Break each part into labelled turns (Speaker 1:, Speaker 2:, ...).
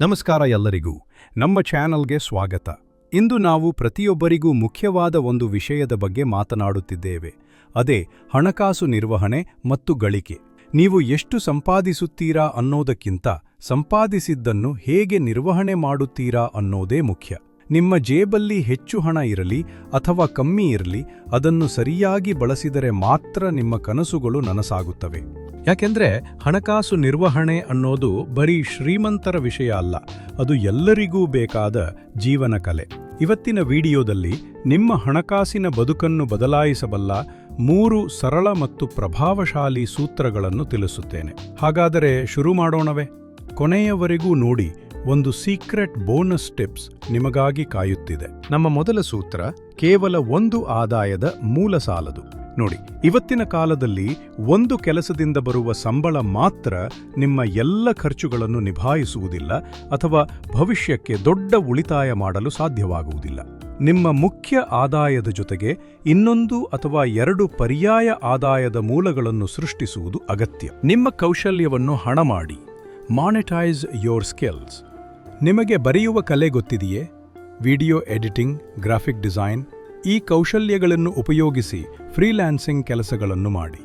Speaker 1: ನಮಸ್ಕಾರ ಎಲ್ಲರಿಗೂ. ನಮ್ಮ ಚಾನಲ್ಗೆ ಸ್ವಾಗತ. ಇಂದು ನಾವು ಪ್ರತಿಯೊಬ್ಬರಿಗೂ ಮುಖ್ಯವಾದ ಒಂದು ವಿಷಯದ ಬಗ್ಗೆ ಮಾತನಾಡುತ್ತಿದ್ದೇವೆ. ಅದೇ ಹಣಕಾಸು ನಿರ್ವಹಣೆ ಮತ್ತು ಗಳಿಕೆ. ನೀವು ಎಷ್ಟು ಸಂಪಾದಿಸುತ್ತೀರಾ ಅನ್ನೋದಕ್ಕಿಂತ ಸಂಪಾದಿಸಿದ್ದನ್ನು ಹೇಗೆ ನಿರ್ವಹಣೆ ಮಾಡುತ್ತೀರಾ ಅನ್ನೋದೇ ಮುಖ್ಯ. ನಿಮ್ಮ ಜೇಬಲ್ಲಿ ಹೆಚ್ಚು ಹಣ ಇರಲಿ ಅಥವಾ ಕಮ್ಮಿ ಇರಲಿ, ಅದನ್ನು ಸರಿಯಾಗಿ ಬಳಸಿದರೆ ಮಾತ್ರ ನಿಮ್ಮ ಕನಸುಗಳು ನನಸಾಗುತ್ತವೆ. ಯಾಕೆಂದ್ರೆ ಹಣಕಾಸು ನಿರ್ವಹಣೆ ಅನ್ನೋದು ಬರೀ ಶ್ರೀಮಂತರ ವಿಷಯ ಅಲ್ಲ, ಅದು ಎಲ್ಲರಿಗೂ ಬೇಕಾದ ಜೀವನ ಕಲೆ. ಇವತ್ತಿನ ವಿಡಿಯೋದಲ್ಲಿ ನಿಮ್ಮ ಹಣಕಾಸಿನ ಬದುಕನ್ನು ಬದಲಾಯಿಸಬಲ್ಲ ಮೂರು ಸರಳ ಮತ್ತು ಪ್ರಭಾವಶಾಲಿ ಸೂತ್ರಗಳನ್ನು ತಿಳಿಸುತ್ತೇನೆ. ಹಾಗಾದರೆ ಶುರು ಮಾಡೋಣವೇ? ಕೊನೆಯವರೆಗೂ ನೋಡಿ, ಒಂದು ಸೀಕ್ರೆಟ್ ಬೋನಸ್ ಟಿಪ್ಸ್ ನಿಮಗಾಗಿ ಕಾಯುತ್ತಿದೆ. ನಮ್ಮ ಮೊದಲ ಸೂತ್ರ ಕೇವಲ ಒಂದು ಆದಾಯದ ಮೂಲ ಸಾಲದು. ನೋಡಿ, ಇವತ್ತಿನ ಕಾಲದಲ್ಲಿ ಒಂದು ಕೆಲಸದಿಂದ ಬರುವ ಸಂಬಳ ಮಾತ್ರ ನಿಮ್ಮ ಎಲ್ಲ ಖರ್ಚುಗಳನ್ನು ನಿಭಾಯಿಸುವುದಿಲ್ಲ ಅಥವಾ ಭವಿಷ್ಯಕ್ಕೆ ದೊಡ್ಡ ಉಳಿತಾಯ ಮಾಡಲು ಸಾಧ್ಯವಾಗುವುದಿಲ್ಲ. ನಿಮ್ಮ ಮುಖ್ಯ ಆದಾಯದ ಜೊತೆಗೆ ಇನ್ನೊಂದು ಅಥವಾ ಎರಡು ಪರ್ಯಾಯ ಆದಾಯದ ಮೂಲಗಳನ್ನು ಸೃಷ್ಟಿಸುವುದು ಅಗತ್ಯ. ನಿಮ್ಮ ಕೌಶಲ್ಯವನ್ನು ಹಣ ಮಾಡಿ ಮಾನಿಟೈಸ್ ಯೋರ್ ಸ್ಕಿಲ್ಸ್ ನಿಮಗೆ ಬರೆಯುವ ಕಲೆ ಗೊತ್ತಿದೆಯೇ? ವಿಡಿಯೋ ಎಡಿಟಿಂಗ್, ಗ್ರಾಫಿಕ್ ಡಿಸೈನ್ ಈ ಕೌಶಲ್ಯಗಳನ್ನು ಉಪಯೋಗಿಸಿ ಫ್ರೀಲ್ಯಾನ್ಸಿಂಗ್ ಕೆಲಸಗಳನ್ನು ಮಾಡಿ.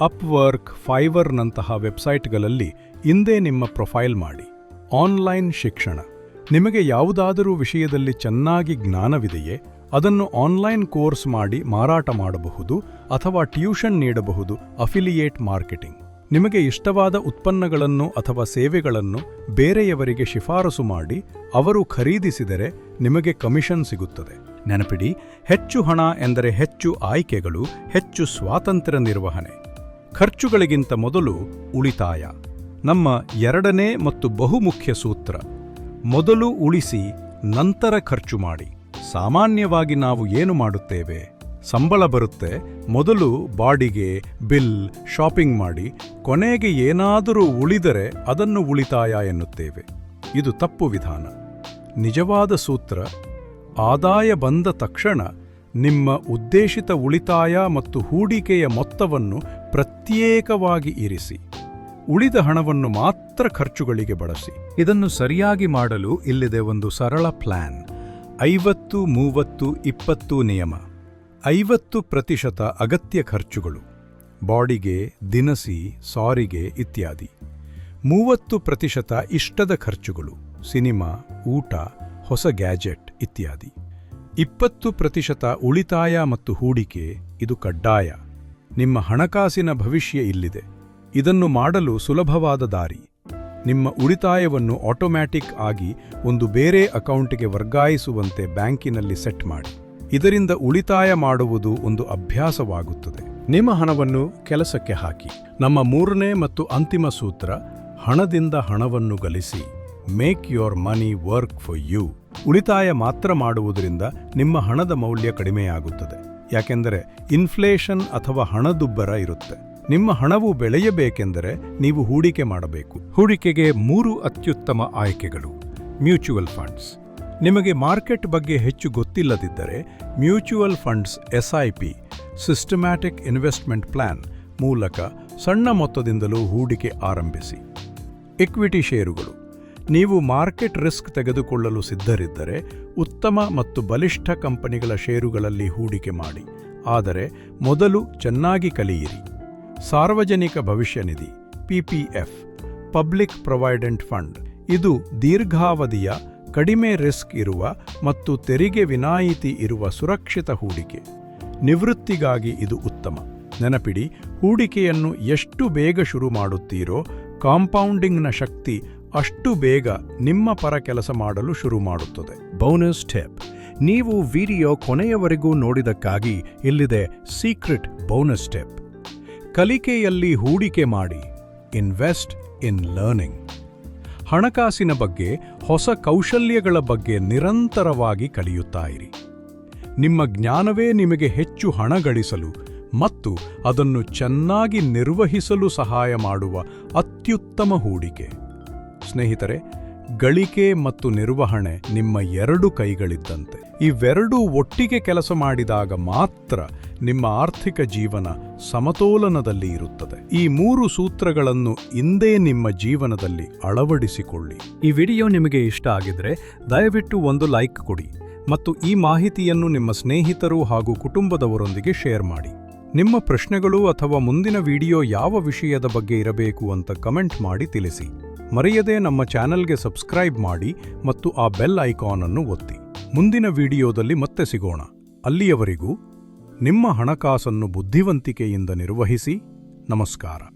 Speaker 1: ಅಪ್ವರ್ಕ್ ಫೈವರ್ನಂತಹ ವೆಬ್ಸೈಟ್ಗಳಲ್ಲಿ ಇಂದೇ ನಿಮ್ಮ ಪ್ರೊಫೈಲ್ ಮಾಡಿ. ಆನ್ಲೈನ್ ಶಿಕ್ಷಣ. ನಿಮಗೆ ಯಾವುದಾದರೂ ವಿಷಯದಲ್ಲಿ ಚೆನ್ನಾಗಿ ಜ್ಞಾನವಿದೆಯೇ, ಅದನ್ನು ಆನ್ಲೈನ್ ಕೋರ್ಸ್ ಮಾಡಿ ಮಾರಾಟ ಮಾಡಬಹುದು ಅಥವಾ ಟ್ಯೂಷನ್ ನೀಡಬಹುದು ಅಫಿಲಿಯೇಟ್ ಮಾರ್ಕೆಟಿಂಗ್. ನಿಮಗೆ ಇಷ್ಟವಾದ ಉತ್ಪನ್ನಗಳನ್ನು ಅಥವಾ ಸೇವೆಗಳನ್ನು ಬೇರೆಯವರಿಗೆ ಶಿಫಾರಸು ಮಾಡಿ, ಅವರು ಖರೀದಿಸಿದರೆ ನಿಮಗೆ ಕಮಿಷನ್ ಸಿಗುತ್ತದೆ. ನೆನಪಿಡಿ, ಹೆಚ್ಚು ಹಣ ಎಂದರೆ ಹೆಚ್ಚು ಆಯ್ಕೆಗಳು, ಹೆಚ್ಚು ಸ್ವಾತಂತ್ರ್ಯ ನಿರ್ವಹಣೆ. ಖರ್ಚುಗಳಿಗಿಂತ ಮೊದಲು ಉಳಿತಾಯ. ನಮ್ಮ ಎರಡನೇ ಮತ್ತು ಬಹುಮುಖ್ಯ ಸೂತ್ರ, ಮೊದಲು ಉಳಿಸಿ, ನಂತರ ಖರ್ಚು ಮಾಡಿ. ಸಾಮಾನ್ಯವಾಗಿ ನಾವು ಏನು ಮಾಡುತ್ತೇವೆ? ಸಂಬಳ ಬರುತ್ತೆ, ಮೊದಲು ಬಾಡಿಗೆ, ಬಿಲ್, ಶಾಪಿಂಗ್ ಮಾಡಿ, ಕೊನೆಗೆ ಏನಾದರೂ ಉಳಿದರೆ ಅದನ್ನು ಉಳಿತಾಯ ಎನ್ನುತ್ತೇವೆ. ಇದು ತಪ್ಪು ವಿಧಾನ. ನಿಜವಾದ ಸೂತ್ರ ಆದಾಯ ಬಂದ ತಕ್ಷಣ ನಿಮ್ಮ ಉದ್ದೇಶಿತ ಉಳಿತಾಯ ಮತ್ತು ಹೂಡಿಕೆಯ ಮೊತ್ತವನ್ನು ಪ್ರತ್ಯೇಕವಾಗಿ ಇರಿಸಿ. ಉಳಿದ ಹಣವನ್ನು ಮಾತ್ರ ಖರ್ಚುಗಳಿಗೆ ಬಳಸಿ. ಇದನ್ನು ಸರಿಯಾಗಿ ಮಾಡಲು ಇಲ್ಲಿದೆ ಒಂದು ಸರಳ ಪ್ಲಾನ್. ಐವತ್ತು, ಮೂವತ್ತು, ಇಪ್ಪತ್ತು ನಿಯಮ. ಐವತ್ತು ಪ್ರತಿಶತ ಅಗತ್ಯ ಖರ್ಚುಗಳು. ಬಾಡಿಗೆ, ದಿನಸಿ, ಸಾರಿಗೆ ಇತ್ಯಾದಿ. ಮೂವತ್ತು ಪ್ರತಿಶತ ಇಷ್ಟದ ಖರ್ಚುಗಳು. ಸಿನಿಮಾ, ಊಟ ಹೊಸ ಗ್ಯಾಜೆಟ್ ಇತ್ಯಾದಿ. ಇಪ್ಪತ್ತು ಪ್ರತಿಶತ ಉಳಿತಾಯ ಮತ್ತು ಹೂಡಿಕೆ ಇದು ಕಡ್ಡಾಯ. ನಿಮ್ಮ ಹಣಕಾಸಿನ ಭವಿಷ್ಯ ಇಲ್ಲಿದೆ. ಇದನ್ನು ಮಾಡಲು ಸುಲಭವಾದ ದಾರಿ. ನಿಮ್ಮ ಉಳಿತಾಯವನ್ನು ಆಟೋಮ್ಯಾಟಿಕ್ ಆಗಿ ಒಂದು ಬೇರೆ ಅಕೌಂಟ್ಗೆ ವರ್ಗಾಯಿಸುವಂತೆ ಬ್ಯಾಂಕಿನಲ್ಲಿ ಸೆಟ್ ಮಾಡಿ. ಇದರಿಂದ ಉಳಿತಾಯ ಮಾಡುವುದು ಒಂದು ಅಭ್ಯಾಸವಾಗುತ್ತದೆ. ನಿಮ್ಮ ಹಣವನ್ನು ಕೆಲಸಕ್ಕೆ ಹಾಕಿ. ನಮ್ಮ ಮೂರನೇ ಮತ್ತು ಅಂತಿಮ ಸೂತ್ರ, ಹಣದಿಂದ ಹಣವನ್ನು ಗಳಿಸಿ. Make your money work for you ಉಳಿತಾಯ ಮಾತ್ರ ಮಾಡುವುದರಿಂದ ನಿಮ್ಮ ಹಣದ ಮೌಲ್ಯ ಕಡಿಮೆಯಾಗುತ್ತದೆ. ಯಾಕೆಂದರೆ ಇನ್ಫ್ಲೇಷನ್ ಅಥವಾ ಹಣದುಬ್ಬರ ಇರುತ್ತೆ. ನಿಮ್ಮ ಹಣವು ಬೆಳೆಯಬೇಕೆಂದರೆ ನೀವು ಹೂಡಿಕೆ ಮಾಡಬೇಕು. ಹೂಡಿಕೆಗೆ ಮೂರು ಅತ್ಯುತ್ತಮ ಆಯ್ಕೆಗಳು. Mutual funds. ನಿಮಗೆ ಮಾರ್ಕೆಟ್ ಬಗ್ಗೆ ಹೆಚ್ಚು ಗೊತ್ತಿಲ್ಲದಿದ್ದರೆ mutual funds SIP systematic investment plan ಮೂಲಕ ಸಣ್ಣ ಮೊತ್ತದಿಂದಲೂ ಹೂಡಿಕೆ ಆರಂಭಿಸಿ. ಇಕ್ವಿಟಿ ಷೇರುಗಳು. ನೀವು ಮಾರ್ಕೆಟ್ ರಿಸ್ಕ್ ತೆಗೆದುಕೊಳ್ಳಲು ಸಿದ್ಧರಿದ್ದರೆ ಉತ್ತಮ ಮತ್ತು ಬಲಿಷ್ಠ ಕಂಪನಿಗಳ ಷೇರುಗಳಲ್ಲಿ ಹೂಡಿಕೆ ಮಾಡಿ. ಆದರೆ ಮೊದಲು ಚೆನ್ನಾಗಿ ಕಲಿಯಿರಿ. ಸಾರ್ವಜನಿಕ ಭವಿಷ್ಯ ನಿಧಿ ಪಿಪಿಎಫ್ ಪಬ್ಲಿಕ್ ಪ್ರೊವೈಡೆಂಟ್ ಫಂಡ್ ಇದು ದೀರ್ಘಾವಧಿಯ, ಕಡಿಮೆ ರಿಸ್ಕ್ ಇರುವ ಮತ್ತು ತೆರಿಗೆ ವಿನಾಯಿತಿ ಇರುವ ಸುರಕ್ಷಿತ ಹೂಡಿಕೆ. ನಿವೃತ್ತಿಗಾಗಿ ಇದು ಉತ್ತಮ. ನೆನಪಿಡಿ, ಹೂಡಿಕೆಯನ್ನು ಎಷ್ಟು ಬೇಗ ಶುರು ಮಾಡುತ್ತೀರೋ, ಕಾಂಪೌಂಡಿಂಗ್ನ ಶಕ್ತಿ ಅಷ್ಟು ಬೇಗ ನಿಮ್ಮ ಪರ ಕೆಲಸ ಮಾಡಲು ಶುರು ಮಾಡುತ್ತದೆ. ಬೋನಸ್ ಟಿಪ್ ನೀವು ವಿಡಿಯೋ ಕೊನೆಯವರೆಗೂ ನೋಡಿದಕ್ಕಾಗಿ ಇಲ್ಲಿದೆ ಸೀಕ್ರೆಟ್ ಬೋನಸ್ ಟಿಪ್ ಕಲಿಕೆಯಲ್ಲಿ ಹೂಡಿಕೆ ಮಾಡಿ. ಇನ್ವೆಸ್ಟ್ ಇನ್ ಲರ್ನಿಂಗ್ ಹಣಕಾಸಿನ ಬಗ್ಗೆ, ಹೊಸ ಕೌಶಲ್ಯಗಳ ಬಗ್ಗೆ ನಿರಂತರವಾಗಿ ಕಲಿಯುತ್ತಾ ಇರಿ. ನಿಮ್ಮ ಜ್ಞಾನವೇ ನಿಮಗೆ ಹೆಚ್ಚು ಹಣ ಗಳಿಸಲು ಮತ್ತು ಅದನ್ನು ಚೆನ್ನಾಗಿ ನಿರ್ವಹಿಸಲು ಸಹಾಯ ಮಾಡುವ ಅತ್ಯುತ್ತಮ ಹೂಡಿಕೆ. ಸ್ನೇಹಿತರೆ, ಗಳಿಕೆ ಮತ್ತು ನಿರ್ವಹಣೆ ನಿಮ್ಮ ಎರಡು ಕೈಗಳಿದ್ದಂತೆ. ಇವೆರಡೂ ಒಟ್ಟಿಗೆ ಕೆಲಸ ಮಾಡಿದಾಗ ಮಾತ್ರ ನಿಮ್ಮ ಆರ್ಥಿಕ ಜೀವನ ಸಮತೋಲನದಲ್ಲಿ ಇರುತ್ತದೆ. ಈ ಮೂರು ಸೂತ್ರಗಳನ್ನು ಇಂದೇ ನಿಮ್ಮ ಜೀವನದಲ್ಲಿ ಅಳವಡಿಸಿಕೊಳ್ಳಿ. ಈ ವಿಡಿಯೋ ನಿಮಗೆ ಇಷ್ಟ ಆಗಿದ್ರೆ ದಯವಿಟ್ಟು ಒಂದು ಲೈಕ್ ಕೊಡಿ ಮತ್ತು ಈ ಮಾಹಿತಿಯನ್ನು ನಿಮ್ಮ ಸ್ನೇಹಿತರು ಹಾಗೂ ಕುಟುಂಬದವರೊಂದಿಗೆ ಶೇರ್ ಮಾಡಿ. ನಿಮ್ಮ ಪ್ರಶ್ನೆಗಳು ಅಥವಾ ಮುಂದಿನ ವಿಡಿಯೋ ಯಾವ ವಿಷಯದ ಬಗ್ಗೆ ಇರಬೇಕು ಅಂತ ಕಮೆಂಟ್ ಮಾಡಿ ತಿಳಿಸಿ. ಮರೆಯದೆ ನಮ್ಮ ಚಾನೆಲ್ಗೆ ಸಬ್ಸ್ಕ್ರೈಬ್ ಮಾಡಿ ಮತ್ತು ಆ ಬೆಲ್ ಐಕಾನ್ ಅನ್ನು ಒತ್ತಿ. ಮುಂದಿನ ವಿಡಿಯೋದಲ್ಲಿ ಮತ್ತೆ ಸಿಗೋಣ. ಅಲ್ಲಿಯವರೆಗೂ ನಿಮ್ಮ ಹಣಕಾಸನ್ನು ಬುದ್ಧಿವಂತಿಕೆಯಿಂದ ನಿರ್ವಹಿಸಿ. ನಮಸ್ಕಾರ.